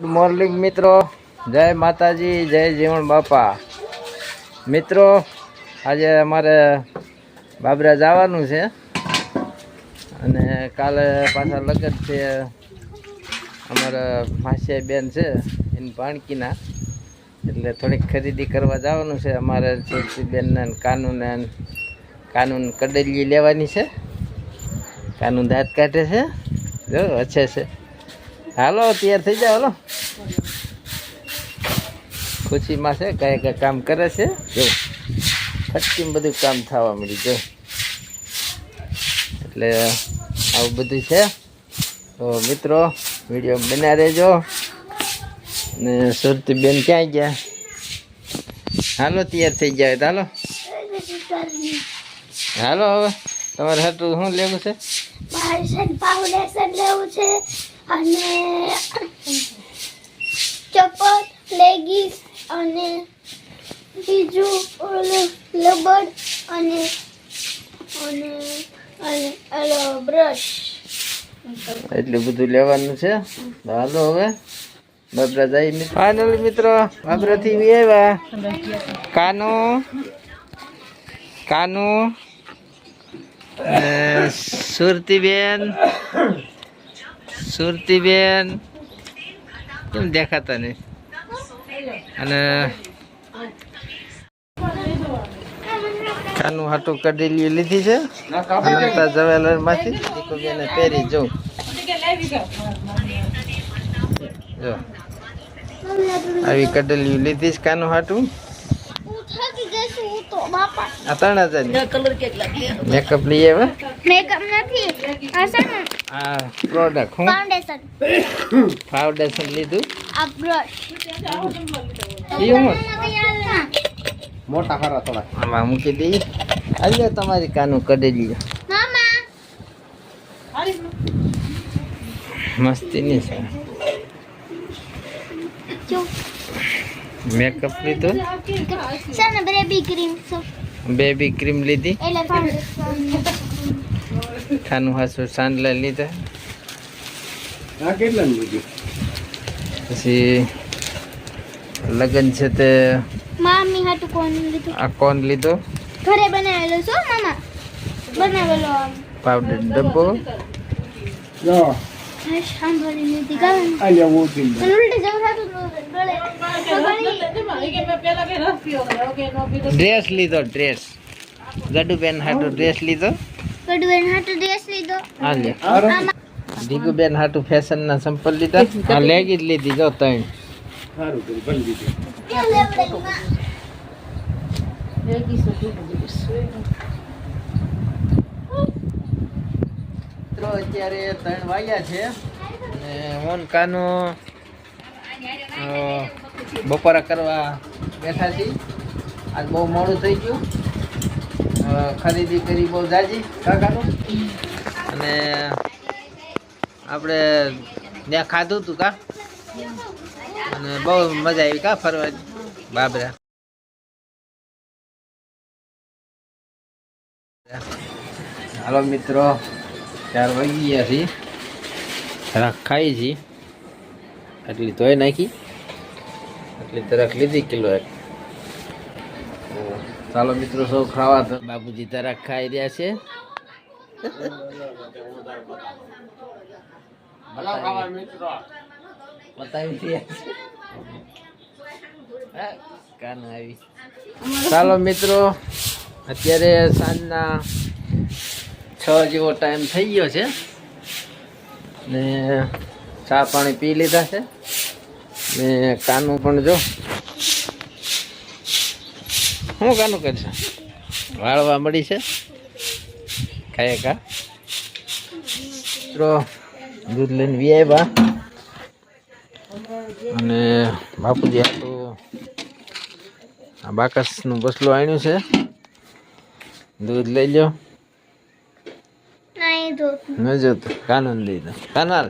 Good morning મિત્રો. જય માતાજી, જય જીવણ બાપા. મિત્રો, આજે અમારે બાબરા જવાનું છે. અને કાલે પાછા લગ્ન છે. અમારા માસિયા બેન છે, એની ભાણકીના. એટલે થોડીક ખરીદી કરવા જવાનું છે. અમારે બેનને કાનૂન કાનૂન કડલી લેવાની છે. કાનૂન દાંત કાઢે છે. જો, અચ્છે છે. હાલો, તૈયાર થઈ જાઓ, હાલો. ખુશીમાં છે, કઈ કઈ કામ કરે છે. જો ફટકીમ બધું કામ થવા મળ્યું જો. એટલે આવું બધું છે. તો મિત્રો, વીડિયો બના રહેજો. ને સુરતીબેન ક્યાં ગયા? હાલો, તૈયાર થઈ જાય હાલો. હાલો, હવે તમારે હાટું શું લેવું છે. અને ચપ્પલ લેગીસ અને બીજું ઓલું લબડ અને અને અને બ્રશ. એટલું બધું લેવાનું છે? હાલો હવે. બાબરા ફાઇનલ મિત્રો, બાબરાથી બી આવ્યા. કાનો. કાનો. સુરતીબેન. સુરતીબેન કેમ દેખાતા નહીં? અને કાનું હાટું કઢેલી લીધી છે. અનંતા જવેલરમાંથી દીકુબેને પહેરી જોઉં જો. આવી કડલીઓ લીધી છે કાનું હાટું. ત્રણ હજાર મેકઅપ લઈ આવ્યા? મેકઅપ નથી આ પ્રોડક્ટ હું? ફાઉન્ડેશન ફાઉન્ડેશન લીધું? આ બ્રશ એ હું? મોટા હારા થોડા. આમાં મૂકી દઈ આજે તમારી કાનું કડેલી મસ્તી મસ્તીની છે. મેકઅપ લીધો? બેબી ક્રીમ બેબી ક્રીમ લીધી? એટલે ફાઉન્ડેશન ખાનું હાસુ સાંડલા લીધા. આ કેટલા લીધી? પછી લગ્ન છે તે મામી હાટુ કોણ લીધું? આ કોન લીધો? ઘરે બનાવેલો છો મામા? બનાવેલો આમ. પાવડર ડબ્બો. જો. લીધી. ડ્રેસ લીધો ડ્રેસ. ગડુબેન હાટુ ડ્રેસ લીધો. કડવેન હાટુ ડ્રેસ લીધો. હા લે. દીગુબેન હાટુ ફેશન ના સંપલ લીધા હા લેગી જ લીધી જો ત્રણ. સારું ભલી દીધી. મિત્રો અત્યારે ત્રણ વાગ્યા છે. અને કાનો બપોરા કરવા બેઠા છીએ. આજ બહુ મોડું થઈ ગયું. ખરીદી કરી બહુ જાજી અને આપણે ત્યાં ખાધું હતું કા? અને બહુ મજા આવી કા ફરવાની બાબરા. હાલો મિત્રો, ચાર વાગી ગયા છે તરખ ખાઈ છે. એટલી ધોઈ નાખી. એટલી તરફ લીધી કિલો એક. ચાલો મિત્રો સૌ ખાવા બાપુજી તારા ખાઈ રહ્યા છે. ચાલો મિત્રો અત્યારે સાંજના છ જેવો ટાઈમ થઈ ગયો છે. ને ચા પાણી પી લીધા છે. ને કાનું પણ જો શું કાનું કરશે? વાળવા મળી છે? ખાય કા? મિત્રો દૂધ લઈને વી આવ્યા અને બાપુજી આ તો આ બાકસનું બસલું આણ્યું છે. દૂધ લઈ લો ન જોતું. કાનૂન લઈ દો કાનાલ.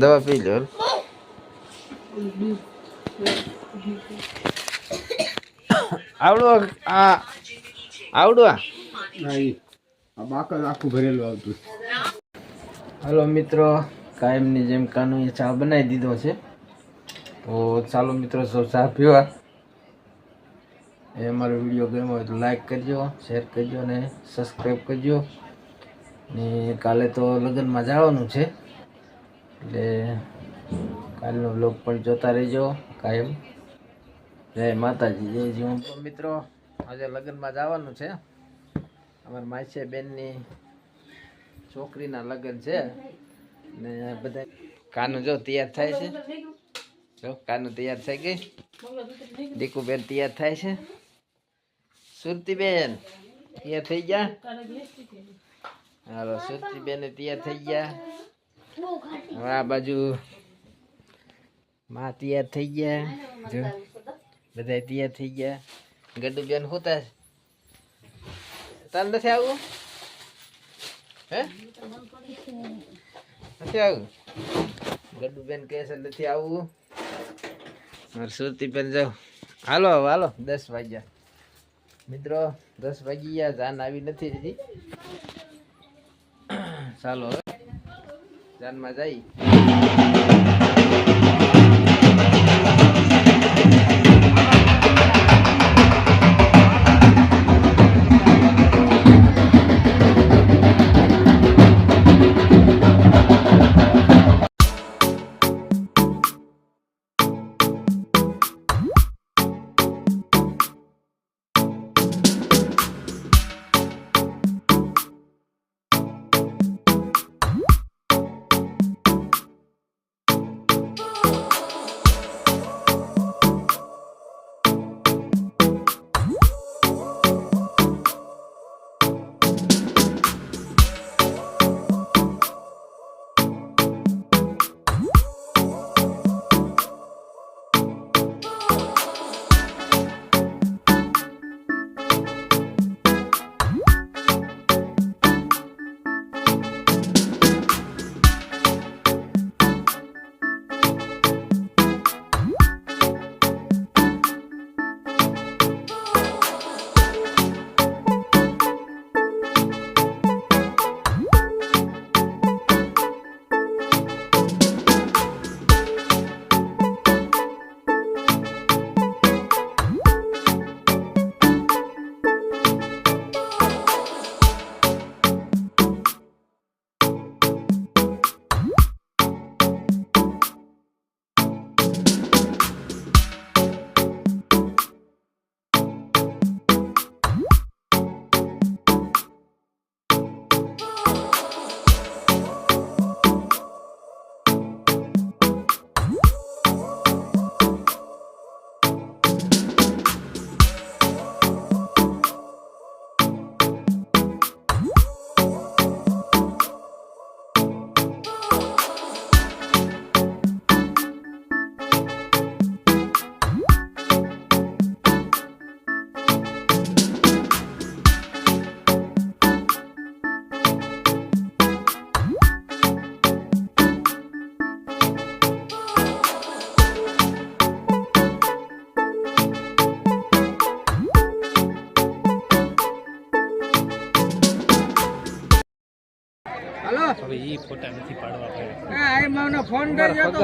દવા પી લો આવડું આ આવડો આ. આખું ભરેલું આવતું. હલો મિત્રો કાયમની જેમ કાનુએ ચા બનાવી દીધો છે. તો ચાલો મિત્રો સૌ ચા પીવા. એ અમારો વીડિયો ગમ્યો હોય તો લાઈક કરજો શેર કરજો અને સબસ્ક્રાઈબ કરજો. ને કાલે તો લગ્નમાં જવાનું છે. એટલે કાલનો બ્લોગ પણ જોતા રહેજો કાયમ. જય માતાજી, જય જીવન. મિત્રો, આજે લગ્નમાં જવાનું છે. અમારા માસે બેનની છોકરીના લગ્ન છે. ને બધા કાનું જો તૈયાર થાય છે. જો, કાનું તૈયાર થઈ ગઈ. દીકુબેન તૈયાર થાય છે. સુરતીબેન તૈયાર થઈ ગયા? હાલો, સુરતીબેન તૈયાર થઈ ગયા. હવે આ બાજુ માં તૈયાર થઈ ગયા. જો. બધા તૈયાર થઈ ગયા. ગડુ બેન હોતા તાર નથી આવું હે? નથી આવું ગડ્ડુ બેન કહે છે નથી આવું મારે સુરતી બેન જાવ હાલો હાલો, દસ વાગ્યા. મિત્રો, દસ વાગી ગયા, જાન આવી નથી હજી. ચાલો જાનમાં જઈ તો.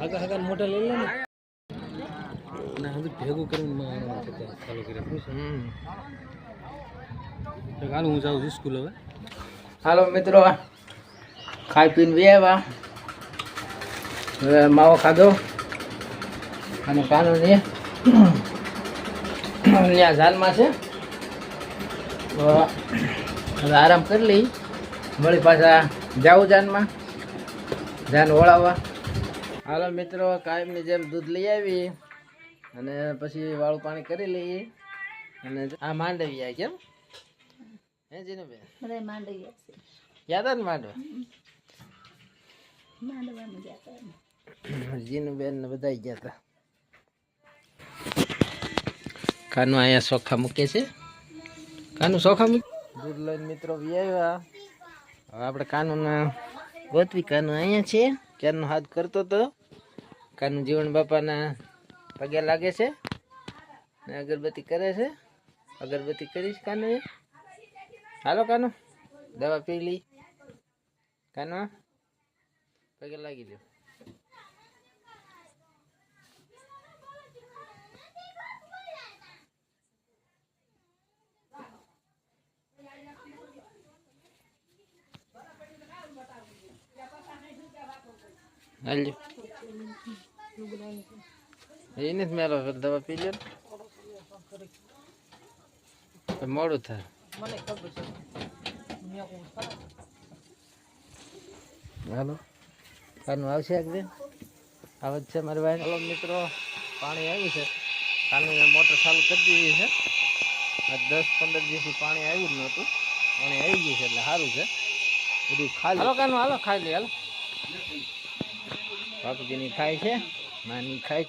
હગા હગા મોટા લઈ લે ને. હવે ભેગું કરીને માં ચાલુ કરે હમ. હાલ હું જાઉં છું સ્કૂલ હવે. હાલો મિત્રો ખાઈ પીને વે આવ્યા હવે માવો ખાધો. અને કાનો ને ત્યાં જાનમાં છે. તો હવે આરામ કરી લઈ. વળી પાછા જાઉં જાનમાં જાન ઓળાવવા. હાલો મિત્રો કાયમની જેમ દૂધ લઈ આવી અને પછી વાળું પાણી કરી લઈએ. અને આ માંડવી આ કેમ? હે જીનુબેન? બધા માંડવી યાદ ને માંડવા? માંડવાનું જીનું બેન ને બધા ગયા હતા. કાનું અહીંયા સોખા મૂકે છે? કાનું સોખા મૂકે? દૂધ લઈને મિત્રો બી આવ્યા હવે આપણે કાનું ગોતવી કાનું અહીંયા છે. ક્યારનો હાથ કરતો હતો કાનું જીવન બાપાના પગે લાગે છે? ને અગરબત્તી કરે છે? અગરબત્તી કરીશ કાનું હાલો કાનું, દવા પી લી. કાનો, પગે લાગી દો હાલજો એ જ મેલો દવા પી લે મોડું થાય? હાલો કાનું આવશે એક દિન આવે છે મારી ભાઈ હાલો મિત્રો પાણી આવ્યું છે કાલની મોટર ચાલુ કરી દીધી છે દસ પંદર દિવસથી પાણી આવ્યું જ નહોતું પાણી આવી ગયું છે એટલે સારું છે બધું ખાલી હાલો કાનું હાલો ખાઈ લે હાલો બાપુજીની ખાય છે માની ખાય